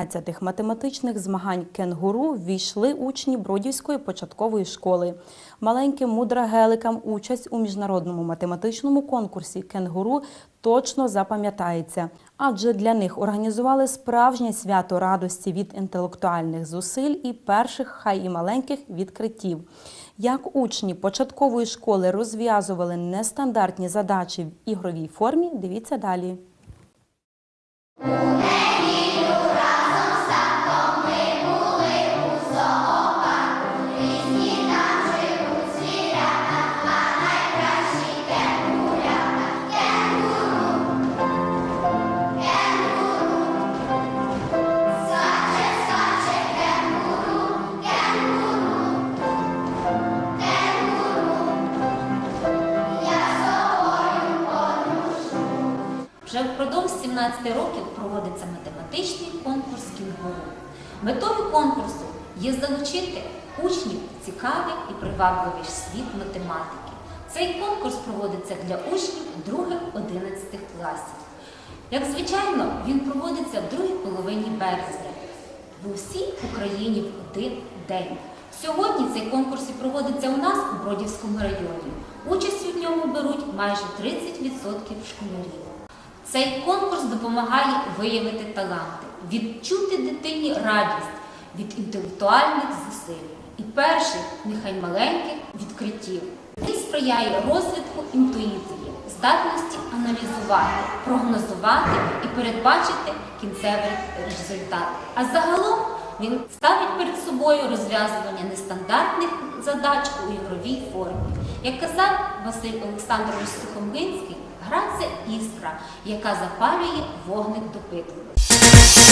15 математичних змагань кенгуру ввійшли учні Бродівської початкової школи. Маленьким мудрагеликам участь у міжнародному математичному конкурсі кенгуру точно запам'ятається, адже для них організували справжнє свято радості від інтелектуальних зусиль і перших, хай і маленьких відкриттів. Як учні початкової школи розв'язували нестандартні задачі в ігровій формі, дивіться далі. Вже впродовж 17 років проводиться математичний конкурс кінгуру. Метою конкурсу є залучити учнів цікавий і привабливий світ математики. Цей конкурс проводиться для учнів 2-11 класів. Як звичайно, він проводиться в другій половині березня в усій Україні в один день. Сьогодні цей конкурс і проводиться у нас у Бродівському районі. Участь у ньому беруть майже 30% школярів. Цей конкурс допомагає виявити таланти, відчути дитині радість від інтелектуальних зусиль і перших, нехай маленьких, відкриттів. Він сприяє розвитку інтуїції, здатності аналізувати, прогнозувати і передбачити кінцевий результат. А загалом він ставить перед собою розв'язування нестандартних задач у ігровій формі. Як казав Василь Олександрович Сухомлинський, це іскра, яка запалює вогник допитливості.